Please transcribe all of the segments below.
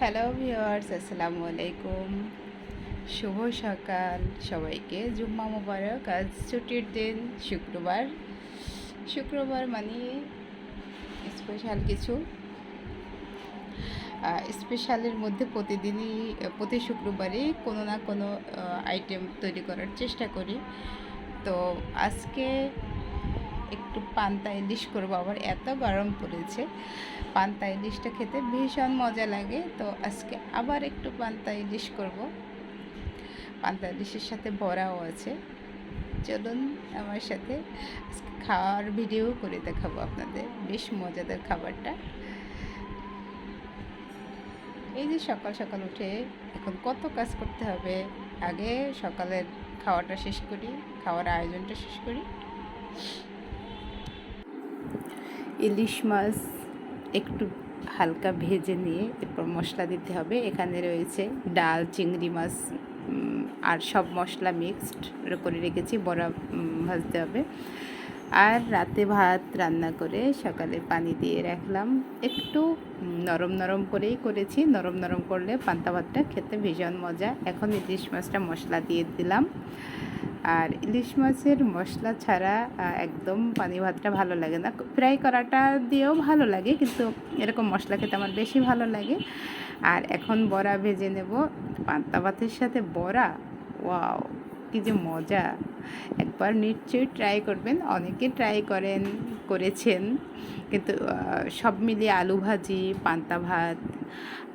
Hello viewers আসসালামু আলাইকুম। শুভ সকাল। সবাইকে জুম্মা মোবারক। আজ ছুটির দিন, শুক্রবার। শুক্রবার মানে স্পেশাল কিছু। স্পেশালের মধ্যে প্রতিদিনই, প্রতি শুক্রবারই কোনো না কোনো আইটেম তৈরি করার চেষ্টা করি। তো আজকে একটু পান্তা ইলিশ করব, আবার এত গরম পড়েছে। পান্তা ইলিশটা খেতে ভীষণ মজা লাগে, তো আজকে আবার একটু পান্তা ইলিশ করব। পান্তা ইলিশের সাথে বড়াও আছে। চলুন আমার সাথে আজকে খাওয়ার ভিডিও করে দেখাবো আপনাদের, বেশ মজাদার খাবারটা। এই যে সকাল সকাল উঠে এখন কত কাজ করতে হবে? আগে সকালের খাওয়াটা শেষ করি, খাওয়ার আয়োজনটা শেষ করি। ইলিশ মাছ একটু হালকা ভেজে নিয়ে এরপর মশলা দিতে হবে। এখানে রয়েছে ডাল, চিংড়ি মাছ আর সব মশলা মিক্সড করে রেখেছি, বড়া ভাজতে হবে। আর রাতে ভাত রান্না করে সকালে পানি দিয়ে রাখলাম। একটু নরম নরম করেই করেছি। নরম নরম করলে পান্তা ভাতটা খেতে ভীষণ মজা। এখন ইলিশ মাছটা মশলা দিয়ে দিলাম। আর ইলিশ মাছের মশলা ছাড়া একদম পানি ভাতটা ভালো লাগে না। ফ্রাই করাটা দিয়েও ভালো লাগে, কিন্তু এরকম মশলা খেতে আমার বেশি ভালো লাগে। আর এখন বড়া ভেজে নেব। পান্তা ভাতের সাথে বড়া? ওয়াও, কি যে মজা! একবার নিশ্চয়ই ট্রাই করবেন। অনেকে ট্রাই করেন, করেছেন। কিন্তু সব মিলিয়ে আলু ভাজি, পান্তা ভাত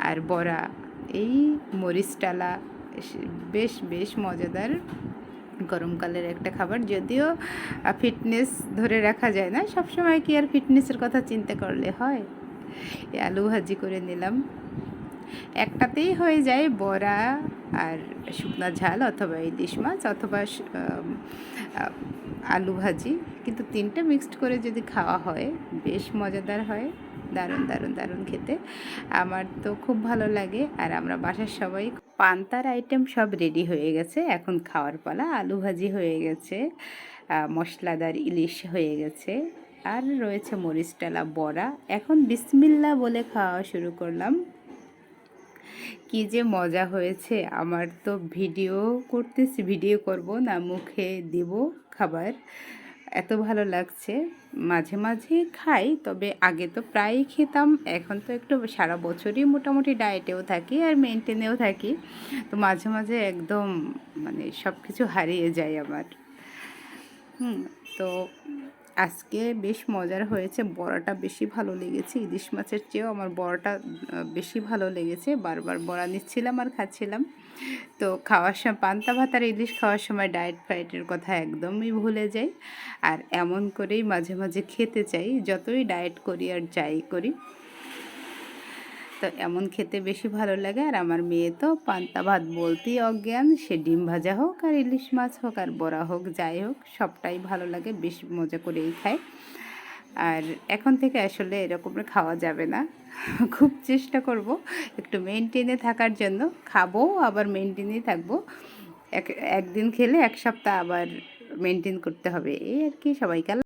আর বড়া, এই মরিচ টালা বেশ বেশ মজাদার গরমকালের একটা খাবার, যদিও ফিটনেস ধরে রাখা যায় না। সব সময় কি আর ফিটনেসের কথা চিন্তা করলে হয়? আলু ভাজি করে নিলাম। একটাতেই হয়ে যায় বড়া আর শুকনা ঝাল অথবা ইলিশ মাছ অথবা আলু ভাজি। কিন্তু তিনটা মিক্সড করে যদি খাওয়া হয়, বেশ মজাদার হয়। দারুণ দারুণ দারুণ খেতে। আমার তো খুব ভালো লাগে। আর আমরা বাসার সবাই পান্তার আইটেম সব রেডি হয়ে গেছে। এখন খাওয়ার পালা। আলু ভাজি হয়ে গেছে। মশলাদার ইলিশ হয়ে গেছে। আর রয়েছে মরিচটালা বড়া। এখন বিসমিল্লা বলে খাওয়া শুরু করলাম। কি যে মজা হয়েছে। আমার তো ভিডিও করতেছি, ভিডিও করব না, মুখে দেব খাবার। এত ভালো লাগছে। মাঝে মাঝে খাই, তবে আগে তো প্রায়ই খেতাম, এখন তো একটু সারা বছরই মোটামুটি ডায়েটেও থাকি আর মেনটেনেও থাকি। তো মাঝে মাঝে একদম মানে সব কিছু হারিয়ে যায় আমার। হুম, তো আজকে বেশ মজার হয়েছে, বড়াটা বেশি ভালো লেগেছে, ইলিশ মাছের চেয়েও আমার বড়াটা বেশি ভালো লেগেছে, বারবার বড়া নিচ্ছিলাম আর খাচ্ছিলাম। তো খাওয়ার সময় পান্তা ভাত আর ইলিশ খাওয়ার সময় ডায়েট ফায়েটের কথা একদমই ভুলে যাই। আর এমন করেই মাঝে মাঝে খেতে চাই, যতই ডায়েট করি আর যাই করি। তো এমন খেতে বেশি ভালো লাগে। আর আমার মেয়ে তো পান্তা ভাত বলতেই অজ্ঞান। সে ডিম ভাজা হোক আর ইলিশ মাছ হোক আর বড়া হোক, যাই হোক, সবটাই ভালো লাগে, বেশি মজা করেই খায় আর এখন থেকে আসলে এরকমের খাওয়া যাবে না। খুব চেষ্টা করব একটু মেনটেনে থাকার জন্য। খাব, আবার মেনটেনেই থাকব। এক, একদিন খেলে এক সপ্তাহ আবার মেনটেন করতে হবে। এই আর কি সবাইকাল